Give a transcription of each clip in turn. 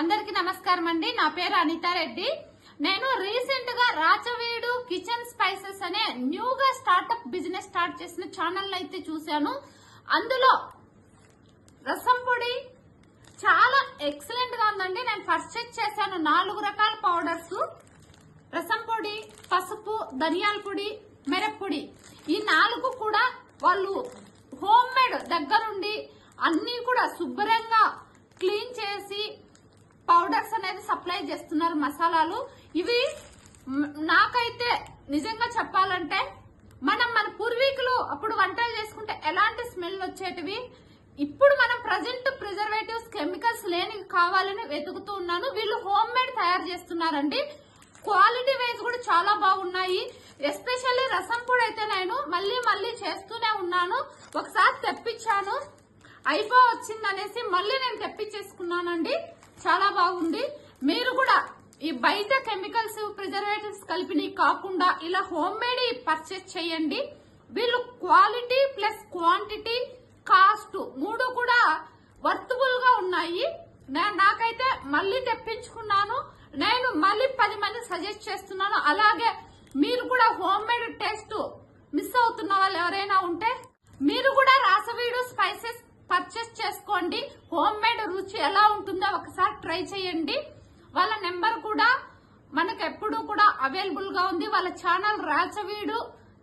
అందరికి నమస్కారం అండి. నా పేరు అనితారెడ్డి నేను రీసెంట్గా రాచవీడు కిచెన్ స్పైసెస్ అనే న్యూగా స్టార్ట్అప్ బిజినెస్ స్టార్ట్ చేసిన ఛానల్ అయితే చూశాను. అందులో రసం పొడి చాలా ఎక్సలెంట్గా ఉందండి. నేను పర్చేజ్ చేశాను నాలుగు రకాల పౌడర్స్ రసం పొడి పసుపు ధనియాల పొడి మిరప్పొడి ఈ నాలుగు కూడా వాళ్ళు హోమ్ మేడ్ దగ్గరుండి అన్ని కూడా శుభ్రంగా పౌడర్స్ అనేది సప్లై చేస్తున్నారు మసాలాలు. ఇవి నాకైతే నిజంగా చెప్పాలంటే మనం మన పూర్వీకులు అప్పుడు వంటలు చేసుకుంటే ఎలాంటి స్మెల్ వచ్చేటివి? ఇప్పుడు మనం ప్రజెంట్ ప్రిజర్వేటివ్స్ కెమికల్స్ లేని కావాలని వెతుకుతూ ఉన్నాను. వీళ్ళు హోమ్ మేడ్ తయారు చేస్తున్నారండి. క్వాలిటీ వైజ్ కూడా చాలా బాగున్నాయి. ఎస్పెషల్లీ రసం కూడా అయితే నేను మళ్ళీ మళ్ళీ చేస్తూనే ఉన్నాను. ఒకసారి తెప్పించాను. అయిపో వచ్చిందనేసి మళ్ళీ నేను తెప్పించేసుకున్నానండి. చాలా బాగుంది. మీరు కూడా ఈ బయట కెమికల్స్ ప్రిజర్వేటివ్స్ కలిపినవి కాకుండా ఇలా హోమ్ మేడ్ పర్చేస్ చేయండి. వీళ్ళు క్వాలిటీ ప్లస్ క్వాంటిటీ కాస్ట్ మూడు కూడా వర్తబుల్గా ఉన్నాయి నాకైతే మళ్ళీ తెప్పించుకున్నాను. నేను మళ్ళీ పది మంది సజెస్ట్ చేస్తున్నాను. అలాగే మీరు కూడా హోమ్ మేడ్ టేస్ట్ మిస్ అవుతున్న వాళ్ళు ఎవరైనా ఉంటే మీరు కూడా రాసవీడు స్పైసెస్ పర్చేస్ చేసుకోండి. హోమ్ మేడ్ రుచి ఎలా ఉంటుందో ఒకసారి ట్రై చేయండి. వాళ్ళ నెంబర్ కూడా మనకు ఎప్పుడు కూడా అవైలబుల్గా ఉంది. వాళ్ళ ఛానల్ రాచవీడు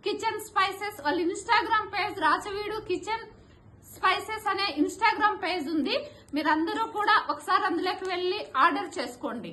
కిచెన్ స్పైసెస్. వాళ్ళ Instagram page Rachaveedu kitchen spices అనే ఇన్స్టాగ్రామ్ పేజ్ ఉంది. మీరందరూ కూడా ఒకసారి అందులోకి వెళ్ళి ఆర్డర్ చేసుకోండి.